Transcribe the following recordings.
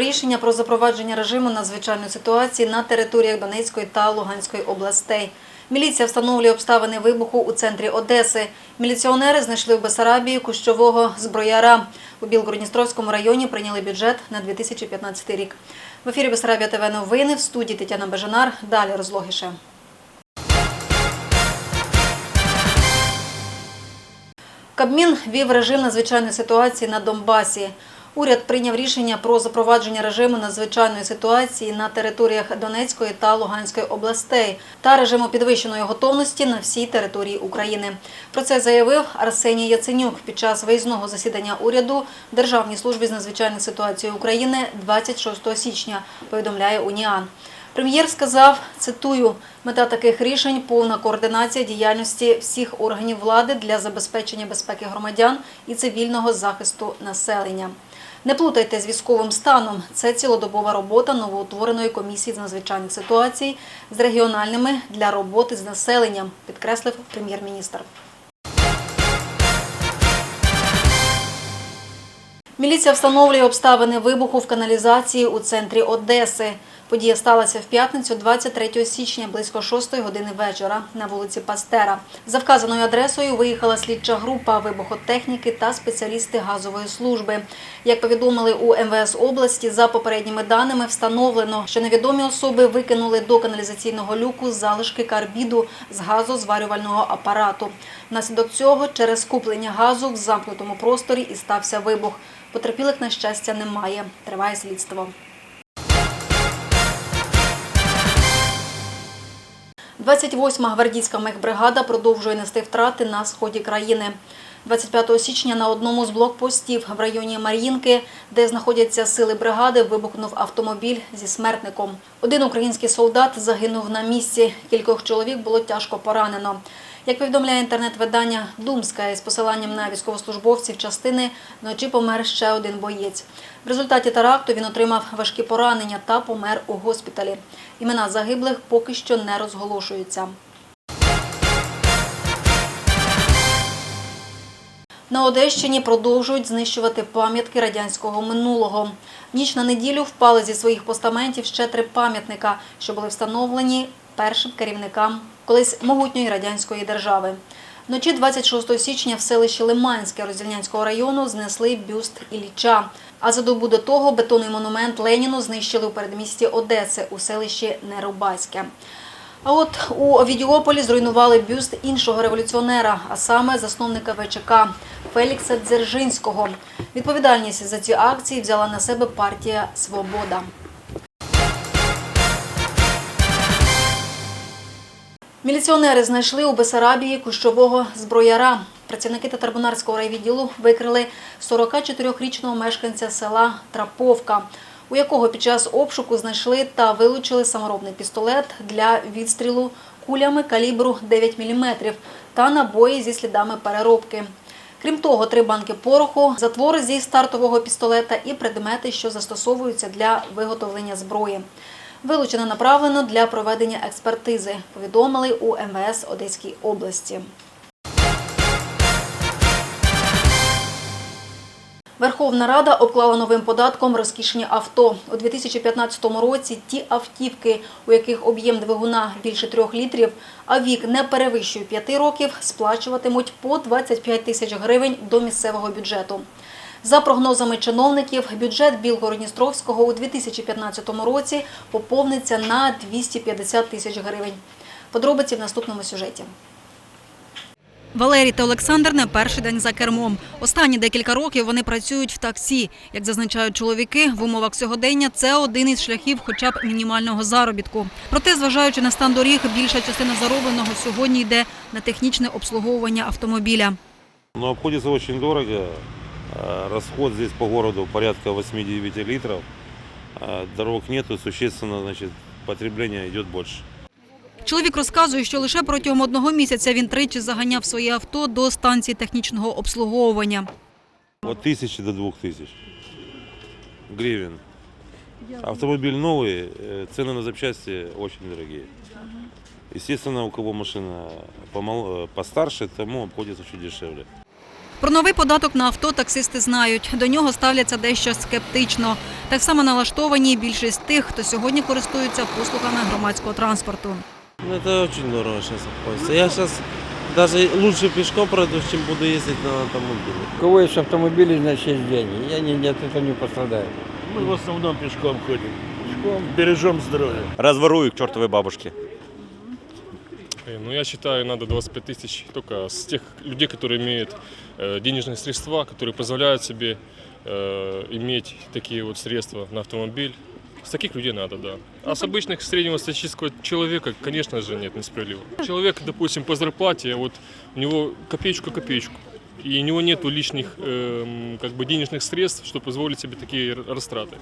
рішення про запровадження режиму надзвичайної ситуації на територіях Донецької та Луганської областей. Міліція встановлює обставини вибуху у центрі Одеси. Міліціонери знайшли в Бесарабії кущового зброяра. У Білгородністровському районі прийняли бюджет на 2015 рік. В ефірі Бесарабія ТВ новини в студії Тетяна Бежанар. Далі розлогіше. Кабмін вів режим надзвичайної ситуації на Донбасі. Уряд прийняв рішення про запровадження режиму надзвичайної ситуації на територіях Донецької та Луганської областей та режиму підвищеної готовності на всій території України. Про це заявив Арсеній Яценюк під час виїзного засідання уряду Державній службі з надзвичайних ситуацій України 26 січня. Повідомляє Уніан. Прем'єр сказав, цитую, мета таких рішень повна координація діяльності всіх органів влади для забезпечення безпеки громадян і цивільного захисту населення. Не плутайте з військовим станом. Це цілодобова робота новоутвореної комісії з надзвичайних ситуацій з регіональними для роботи з населенням, підкреслив прем'єр-міністр. Міліція встановлює обставини вибуху в каналізації у центрі Одеси. Подія сталася в п'ятницю 23 січня близько 6 години вечора на вулиці Пастера. За вказаною адресою виїхала слідча група вибухотехніки та спеціалісти газової служби. Як повідомили у МВС області, за попередніми даними встановлено, що невідомі особи викинули до каналізаційного люку залишки карбіду з газозварювального апарату. Внаслідок цього через куплення газу в замкнутому просторі і стався вибух. Потерпілих, на щастя, немає. Триває слідство. 28-ма гвардійська мехбригада продовжує нести втрати на сході країни. 25 січня на одному з блокпостів в районі Мар'їнки, де знаходяться сили бригади, вибухнув автомобіль зі смертником. Один український солдат загинув на місці. Кількох чоловік було тяжко поранено. Як повідомляє інтернет-видання Думська з посиланням на військовослужбовців частини, вночі помер ще один боєць. В результаті теракту він отримав важкі поранення та помер у госпіталі. Імена загиблих поки що не розголошуються. На Одещині продовжують знищувати пам'ятки радянського минулого. В ніч на неділю впали зі своїх постаментів ще три пам'ятника, що були встановлені першим керівникам колись могутньої радянської держави. Вночі 26 січня в селищі Лиманське Роздільнянського району знесли бюст Ілліча. А за добу до того бетонний монумент Леніну знищили у передмісті Одеси у селищі Нерубаське. А от у Овідіополі зруйнували бюст іншого революціонера, а саме засновника ВЧК Фелікса Дзержинського. Відповідальність за ці акції взяла на себе партія Свобода. Міліціонери знайшли у Бесарабії кущового зброяра. Працівники Татарбунарського райвідділу викрили 44-річного мешканця села Траповка, у якого під час обшуку знайшли та вилучили саморобний пістолет для відстрілу кулями калібру 9 мм та набої зі слідами переробки. Крім того, три банки пороху, затвори зі стартового пістолета і предмети, що застосовуються для виготовлення зброї. Вилучено направлено для проведення експертизи, повідомили у МВС Одеській області. Верховна Рада обклала новим податком розкішні авто. У 2015 році ті автівки, у яких об'єм двигуна більше трьох літрів, а вік не перевищує п'яти років, сплачуватимуть по 25 тисяч гривень до місцевого бюджету. За прогнозами чиновників, бюджет Білгородністровського у 2015 році поповниться на 250 тисяч гривень. Подробиці в наступному сюжеті. Валерій та Олександр не перший день за кермом. Останні декілька років вони працюють в таксі. Як зазначають чоловіки, в умовах сьогодення це один із шляхів хоча б мінімального заробітку. Проте, зважаючи на стан доріг, більша частина заробленого сьогодні йде на технічне обслуговування автомобіля. Но обходится очень дорого. А, Расход здесь по городу порядка 8-9 литров. А Дорог нету, существенно, значит, потребление идет больше. Чоловік розказує, що лише протягом одного місяця він тричі заганяв своє авто до станції технічного обслуговування. От тысячи до двух тысяч гривен. Автомобиль новый, э, цены на запчасти очень дорогие. Естественно, у кого машина помол- э, постарше, тому обходится чуть дешевле. Про новий податок на авто таксисти знають. До нього ставляться дещо скептично. Так само налаштовані більшість тих, хто сьогодні користується послугами громадського транспорту. Ну, это очень дорого сейчас обходится. Я сейчас даже лучше пешком пройду, чем буду ездить на автомобиле. У кого есть автомобили, значит есть деньги. Я не, от этого не пострадаю. Мы в основном пешком ходим. Пешком бережем здоровье. разворую к чертовой бабушке. Э, Ну, я считаю, надо 25 тысяч только с тех людей, которые имеют э, денежные средства, которые позволяют себе э, иметь такие вот средства на автомобиль. С таких людей надо, да. А с обычных среднего статистического человека, конечно же, нет, несправедливо. Человек, допустим, по зарплате, вот у него копеечку-копеечку, и у него нет лишних эм, как бы денежных средств, чтобы позволить себе такие р- растраты.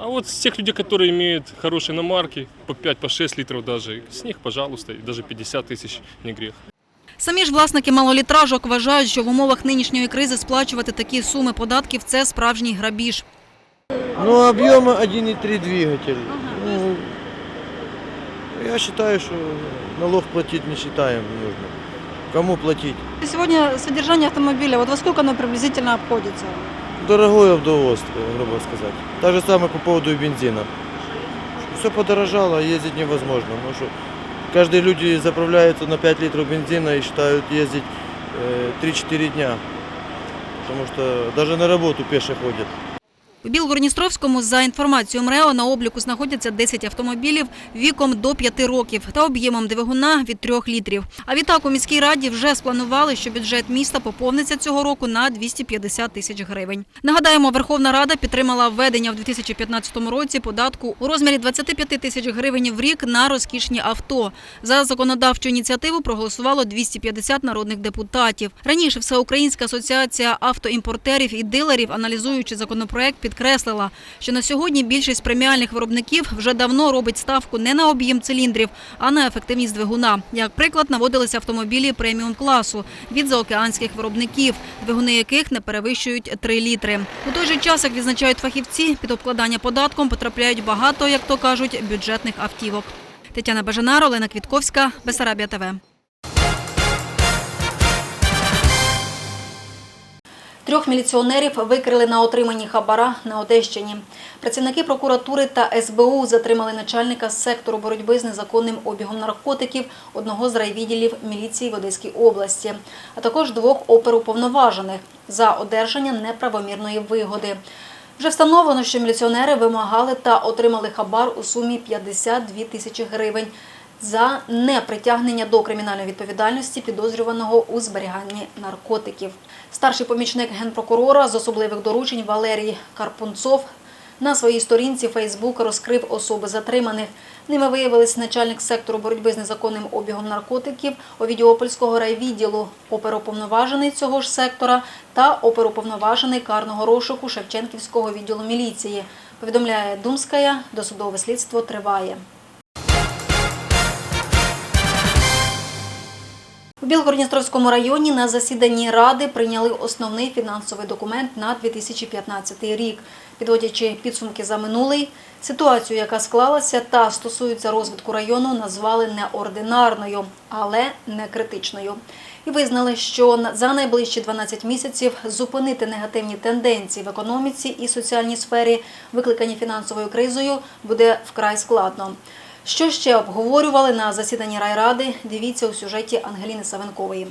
А вот с тех людей, которые имеют хорошие иномарки, по 5, по 6 литров даже, с них, пожалуйста, и даже 50 тысяч не грех. Самі ж власники малолітражок вважають, що в умовах нинішньої кризи сплачувати такі суми податків – це справжній грабіж. Ну, объема 1,3 двигатель. Ну, я считаю, что налог платить не считаем нужно. Кому платить? Сегодня содержание автомобиля, вот во сколько оно приблизительно обходится? Дорогое удовольствие, грубо сказать. Так же самое по поводу бензина. Все подорожало, ездить невозможно. Ну, что, каждые люди заправляются на 5 литров бензина и считают ездить э, 3-4 дня. Потому что даже на работу пеше ходят. У Білгородністровському, за інформацією МРЕО, на обліку знаходяться 10 автомобілів віком до 5 років та об'ємом двигуна від 3 літрів. А відтак у міській раді вже спланували, що бюджет міста поповниться цього року на 250 тисяч гривень. Нагадаємо, Верховна Рада підтримала введення в 2015 році податку у розмірі 25 тисяч гривень в рік на розкішні авто. За законодавчу ініціативу проголосувало 250 народних депутатів. Раніше Всеукраїнська асоціація автоімпортерів і дилерів, аналізуючи законопроект, підкреслила, що на сьогодні більшість преміальних виробників вже давно робить ставку не на об'єм циліндрів, а на ефективність двигуна. Як приклад наводилися автомобілі преміум класу від заокеанських виробників, двигуни яких не перевищують 3 літри. У той же час, як відзначають фахівці, під обкладання податком потрапляють багато, як то кажуть, бюджетних автівок. Тетяна Бажанар, Олена Квітковська, Бесарабія ТВ. Трьох міліціонерів викрили на отриманні хабара на Одещині. Працівники прокуратури та СБУ затримали начальника сектору боротьби з незаконним обігом наркотиків одного з райвідділів міліції в Одеській області, а також двох оперуповноважених за одержання неправомірної вигоди. Вже встановлено, що міліціонери вимагали та отримали хабар у сумі 52 тисячі гривень за непритягнення до кримінальної відповідальності підозрюваного у зберіганні наркотиків. Старший помічник генпрокурора з особливих доручень Валерій Карпунцов на своїй сторінці Фейсбук розкрив особи затриманих. Ними виявились начальник сектору боротьби з незаконним обігом наркотиків Овідіопольського райвідділу, оперуповноважений цього ж сектора та оперуповноважений карного розшуку Шевченківського відділу міліції. Повідомляє Думська, досудове слідство триває. У Білгородністровському районі на засіданні ради прийняли основний фінансовий документ на 2015 рік, підводячи підсумки за минулий. Ситуацію, яка склалася та стосується розвитку району, назвали неординарною, але не критичною. І визнали, що за найближчі 12 місяців зупинити негативні тенденції в економіці і соціальній сфері, викликані фінансовою кризою, буде вкрай складно. Що ще обговорювали на засіданні райради? Дивіться у сюжеті Ангеліни Савенкової.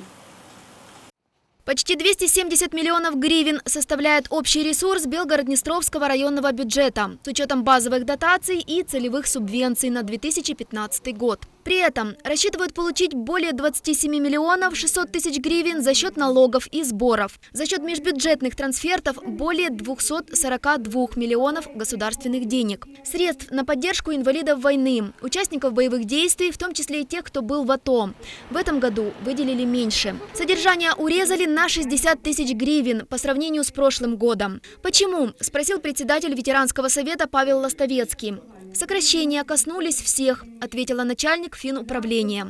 Почти 270 миллионов гривен составляет общий ресурс Белгород-Днестровского районного бюджета с учетом базовых дотаций и целевых субвенций на 2015 год. При этом рассчитывают получить более 27 миллионов 600 тысяч гривен за счет налогов и сборов. За счет межбюджетных трансфертов более 242 миллионов государственных денег. Средств на поддержку инвалидов войны, участников боевых действий, в том числе и тех, кто был в АТО. В этом году выделили меньше. Содержание урезали на 60 тысяч гривен по сравнению с прошлым годом. Почему? Спросил председатель ветеранского совета Павел Ластовецкий. Сокращения коснулись всех, ответила начальник финуправления.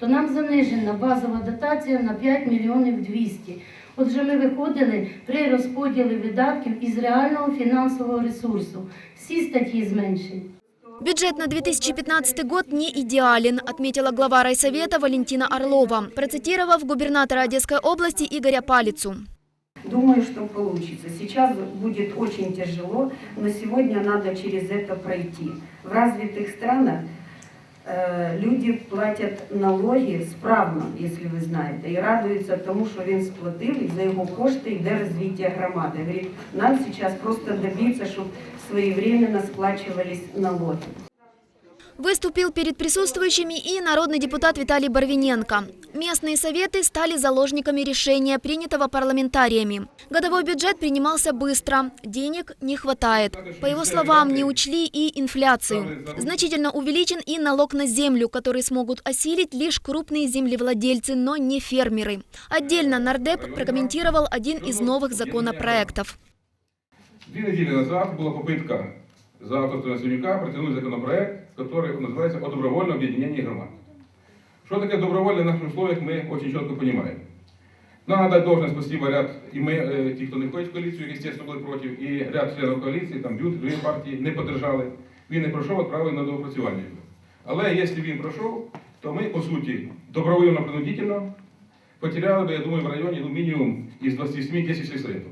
то нам занижена базова дотація на 5 мільйонів 200. Отже, ми виходили при розподілі видатків із реального фінансового ресурсу. Всі статті зменшені. Бюджет на 2015 год не идеален, отметила глава райсовета Валентина Орлова, процитировав губернатора Одесской области Игоря Палицу. Думаю, что получится. Сейчас будет очень тяжело, но сегодня надо через это пройти. В развитых странах э, люди платять налоги справно, если ви знаєте, і радуються тому, що він сплатив, і за його кошти йде розвиття громади. Говорить, нам зараз просто добиться, щоб своевременно сплачивались налоги. Выступил перед присутствующими и народный депутат Виталий Барвиненко. Местные советы стали заложниками решения, принятого парламентариями. Годовой бюджет принимался быстро, денег не хватает. По его словам, не учли и инфляцию. Значительно увеличен и налог на землю, который смогут осилить лишь крупные землевладельцы, но не фермеры. Отдельно нардеп прокомментировал один из новых законопроектов. Дві неділі назад була попитка за авторства Синюка протягнути законопроект, який називається «О добровольном об'єднанні громад». Що таке добровольне в наших условиях, ми дуже чітко розуміємо. Нам надо должное спасибо ряд, і ми, е, ті, хто не входить в коаліцію, звісно, були проти, і ряд членів коаліції, там б'ют, дві партії не поддержали. Він не пройшов, відправили на доопрацювання. його. Але якщо він пройшов, то ми, по суті, добровольно-принудительно потеряли би, я думаю, в районі ну, мінімум із 27 10 сельсоветов.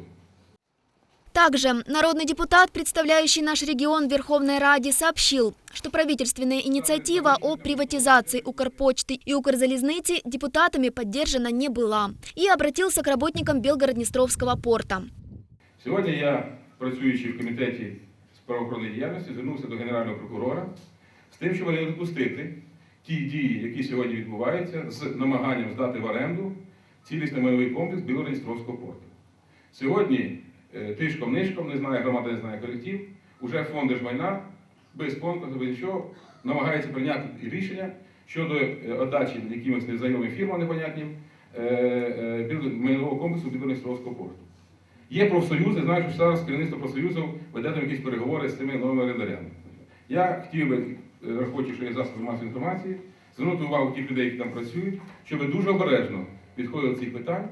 Также народный депутат, представляющий наш регион в Верховной Раде, сообщил, что правительственная инициатива о приватизации Укрпочты и Укрзалезницы депутатами поддержана не была и обратился к работникам Белгород-Днестровского порта. Сьогодні я, працюючи в комітеті з правоохоронної діяльності, звернувся до Генерального прокурора з тим, щоб не допустити ті дії, які сьогодні відбуваються, з намаганням здати в оренду цілісний майновий комплекс Білородністровського порту. Сьогодні е, тишком-нишком, не знає громада, не знає колектив, уже фонд держмайна без конкурсу, без нічого намагається прийняти рішення щодо е, отдачі якимось незнайомим фірмам непонятним е, майнового комплексу Білородністровського порту. Є профсоюзи, знаю, що зараз керівництво профсоюзу веде там якісь переговори з цими новими орендарями. Я хотів би, враховуючи, що є засоби масової інформації, звернути увагу тих людей, які там працюють, щоб дуже обережно підходили до цих питань.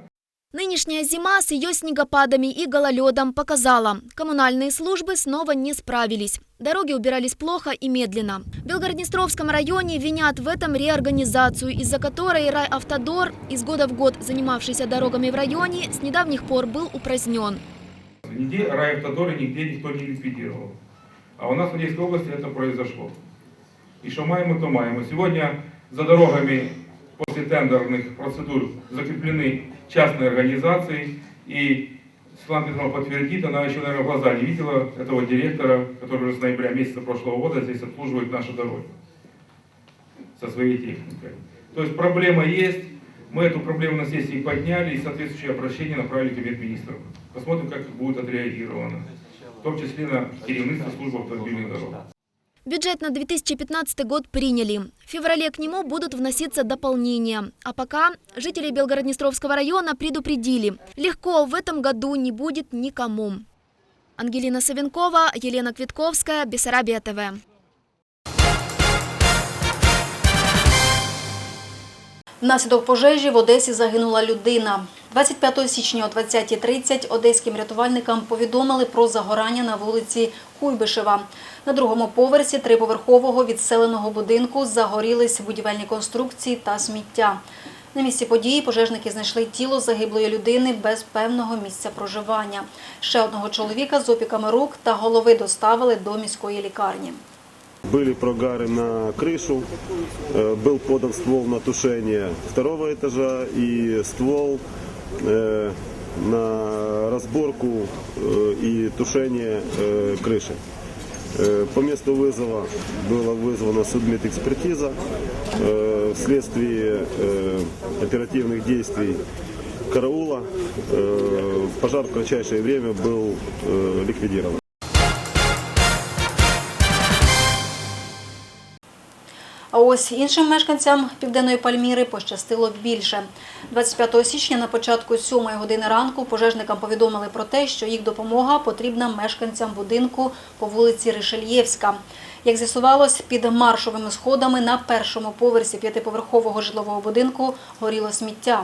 Нынешняя зима с ее снегопадами и гололедом показала, коммунальные службы снова не справились. Дороги убирались плохо и медленно. В Белгороднестровском районе винят в этом реорганизацию, из-за которой райавтодор, из года в год занимавшийся дорогами в районе, с недавних пор был упразднен. Нигде райавтодоры нигде никто не ликвидировал. А у нас в Одесской области это произошло. И что маем, то маем. Сегодня за дорогами после тендерных процедур закреплены частные организации. И Светлана Петровна подтвердит, она еще, наверное, в глаза не видела этого директора, который уже с ноября месяца прошлого года здесь обслуживает наши дороги со своей техникой. То есть проблема есть. Мы эту проблему на сессии подняли и соответствующее обращение направили в министров. Посмотрим, как будет отреагировано. В том числе на керівництво службы автомобильных дорог. Бюджет на 2015 год приняли. В феврале к нему будут вноситься дополнения. А пока жители Белгороднестровского района предупредили, легко в этом году не будет никому. Ангелина Савенкова, Елена Квитковская, Бессарабия ТВ. Внаслідок пожежі в Одесі загинула людина. 25 січня о 20.30 одеським рятувальникам повідомили про загорання на вулиці Куйбишева. На другому поверсі триповерхового відселеного будинку загорілись будівельні конструкції та сміття. На місці події пожежники знайшли тіло загиблої людини без певного місця проживання. Ще одного чоловіка з опіками рук та голови доставили до міської лікарні. Были прогары на крышу, э, был подан ствол на тушение второго этажа и ствол э, на разборку э, и тушение крыши. По месту вызова была вызвана судмедэкспертиза. Вследствие оперативных действий караула пожар в кратчайшее время был ликвидирован. А ось іншим мешканцям Південної Пальміри пощастило більше. 25 січня на початку 7 години ранку пожежникам повідомили про те, що їх допомога потрібна мешканцям будинку по вулиці Ришельєвська. Як з'ясувалось, під маршовими сходами на першому поверсі п'ятиповерхового житлового будинку горіло сміття.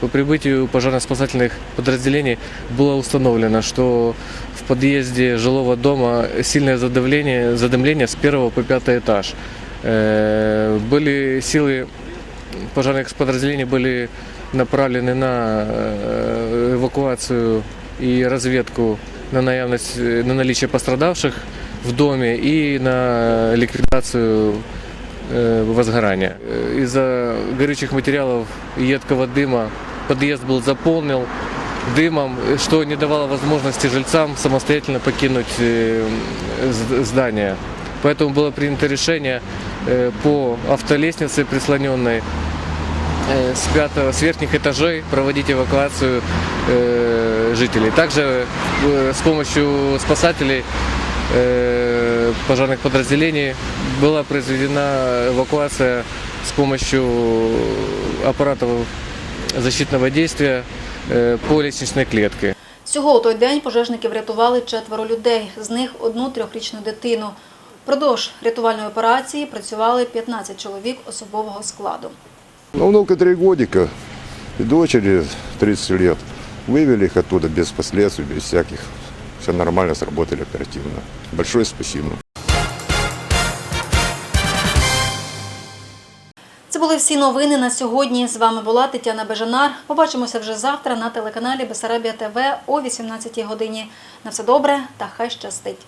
По прибытию пожарно-спасательных подразделений было установлено, что в подъезде жилого дома сильное задавление, задымление с первого по пятый этаж. Э, Были силы пожарных подразделений были направлены на э, эвакуацию и разведку на, наявность, э, на наличие пострадавших в доме и на ликвидацию э, возгорания. Э, Из-за горючих материалов и едкого дыма подъезд был заполнен дымом, э, что не давало возможности жильцам самостоятельно покинуть э, з- здание. Поэтому было принято решение э, по автолестнице прислоненной э, с, пятого, с верхних этажей проводить эвакуацию э, жителей. Также э, с помощью спасателей э, пожарных подразделений была произведена эвакуация с помощью аппаратов защитного действия э, по лестничной клетке. Всього у той день пожежники врятували четверо людей, з них одну трьохрічну дитину. Впродовж рятувальної операції працювали 15 чоловік особового складу. У внука три годика и дочери 30 лет. Вывели их оттуда без последствий, без всяких. Все нормально, сработали оперативно. Большое спасибо. Це були всі новини на сьогодні. З вами була Тетяна Бежанар. Побачимося вже завтра на телеканалі Бесарабія ТВ о 18 годині. На все добре та хай щастить.